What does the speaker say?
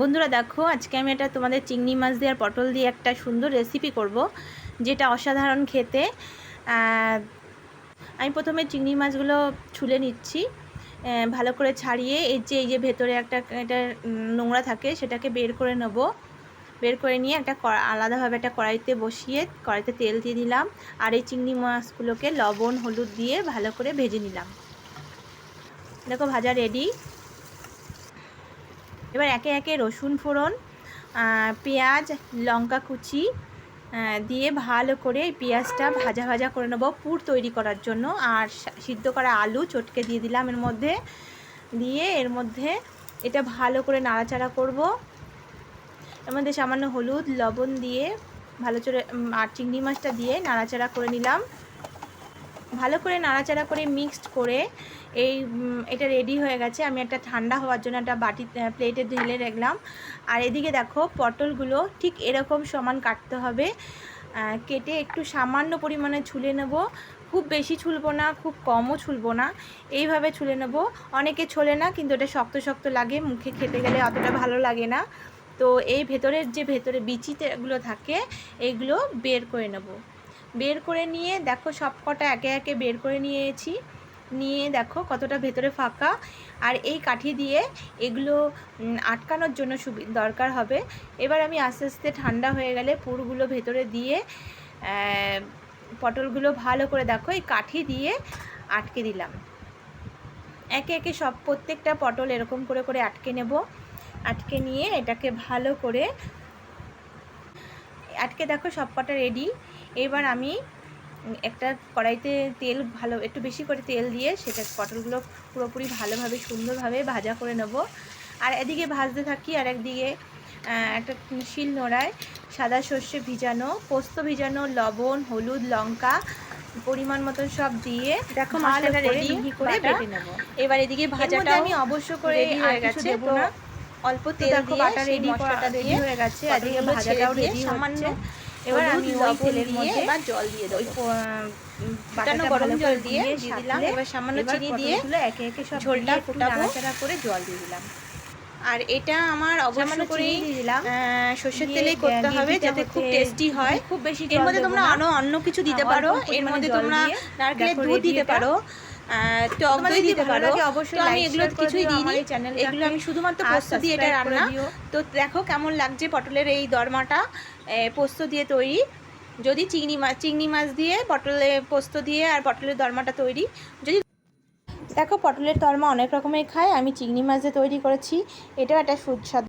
বন্ধুরা দেখো, আজকে আমি এটা তোমাদের চিংড়ি মাছ দিয়ে আর পটল দিয়ে একটা সুন্দর রেসিপি করব, যেটা অসাধারণ খেতে। আমি প্রথমে চিংড়ি মাছগুলো ছুলে নিচ্ছি ভালো করে ছাড়িয়ে এই যে এই যে ভেতরে একটা, এটা নোংরা থাকে, সেটাকে বের করে নেব। বের করে নিয়ে একটা আলাদাভাবে একটা কড়াইতে বসিয়ে কড়াইতে তেল দিয়ে দিলাম, আর এই চিংড়ি মাছগুলোকে লবণ, হলুদ দিয়ে ভালো করে ভেজে নিলাম। দেখো, ভাজা রেডি এবার একে একে রসুন ফোড়ন পেঁয়াজ, লঙ্কা কুচি দিয়ে ভালো করে পেঁয়াজটা ভাজা ভাজা করে নেব পুর তৈরি করার জন্য। আর সিদ্ধ করা আলু চটকে দিয়ে দিলাম এর মধ্যে। দিয়ে এর মধ্যে এটা ভালো করে নাড়াচাড়া করব। এর মধ্যে সামান্য হলুদ, লবণ দিয়ে ভালো করে আর চিংড়ি মাছটা দিয়ে নাড়াচাড়া করে নিলাম। ভালো করে নাড়াচাড়া করে মিক্সড করে এই এটা রেডি হয়ে গেছে। আমি একটা ঠান্ডা হওয়ার জন্য একটা বাটি প্লেটে ঢেলে রাখলাম। আর এদিকে দেখো, পটলগুলো ঠিক এরকম সমান কাটতে হবে। কেটে একটু সামান্য পরিমাণে ছুলে নেব। খুব বেশি ছুলবো না, খুব কমও ছুলবো না। এইভাবে ছুলে নেব। অনেকে ছোলে না, কিন্তু এটা শক্ত শক্ত লাগে। মুখে খেতে গেলে অতটা ভালো লাগে না। তো এই ভেতরের যে ভেতরে বিচিতেগুলো থাকে এইগুলো বের করে নেব। বের করে নিয়ে, দেখো সব কটা একে একে বের করে নিয়েছি। নিয়ে দেখো কতটা ভেতরে ফাঁকা। আর এই কাঠি দিয়ে এগুলো আটকানোর জন্য সুবি, দরকার হবে। এবার আমি আস্তে আস্তে ঠান্ডা হয়ে গেলে পুরগুলো ভেতরে দিয়ে পটলগুলো ভালো করে দেখো, এই কাঠি দিয়ে আটকে দিলাম। একে একে সব প্রত্যেকটা পটল এরকম করে করে আটকে নেব। আটকে নিয়ে এটাকে ভালো করে, আটকে দেখো সব কটা রেডি। এবার আমি একটা কড়াইতে তেল ভালো একটু বেশি করে তেল দিয়ে সেটা পটলগুলো পুরোপুরি ভালোভাবে সুন্দরভাবে ভাজা করে নেব। আর এদিকে ভাজতে থাকি আর একদিকে একটা শিল নোড়ায় সাদা সর্ষে ভিজানো পোস্ত ভিজানো লবণ হলুদ লঙ্কা পরিমাণ মতো সব দিয়ে দেখো মশলাটা করে করে বেটে নেব। এবার এদিকে ভাজাটা আমি অবশ্য করে আর কিছু দেবো না। অল্প তেল দিয়ে বাটা করা- মশলাটা ready হয়ে গেছে, এদিকে ভাজাটাও ready সামান্য। এবার আমি ওই তেলের মধ্যে এবার জল দিয়ে দেবো। প- গরম জল দিয়ে দিলাম এবার সামান্য চিনি দিয়ে একে একে সব ঝোলটা ফোটাবো। করে জল দিয়ে দিলাম। আর এটা আমার অবশ্য সামান্য করে দিলাম। সর্ষের তেলেই করতে হবে যাতে খুব টেস্টি হয়। খুব বেশি এর মধ্যে তোমরা। আরও অন্য কিছু দিতে হ্যাঁ, পারো। এর মধ্যে তোমরা নারকেলের দুধ দিতে পারো। টক দই দিতে পারো। অবশ্যই তো আমি এগুলো কিছুই দিইনি। এগুলো আমি শুধুমাত্র পোস্ত দিয়ে এটা রান্না। তো দেখো কেমন লাগছে পটলের এই দরমাটা পোস্ত দিয়ে তৈরি। যদি চিংড়ি মাছ চিংড়ি মাছ দিয়ে পটলে পোস্ত দিয়ে আর পটলের দরমাটা তৈরি। যদি দেখো পটলের তরমা অনেক রকমের খায় আমি চিংড়ি মাছ দিয়ে তৈরি করেছি। এটাও একটা সুস্বাদু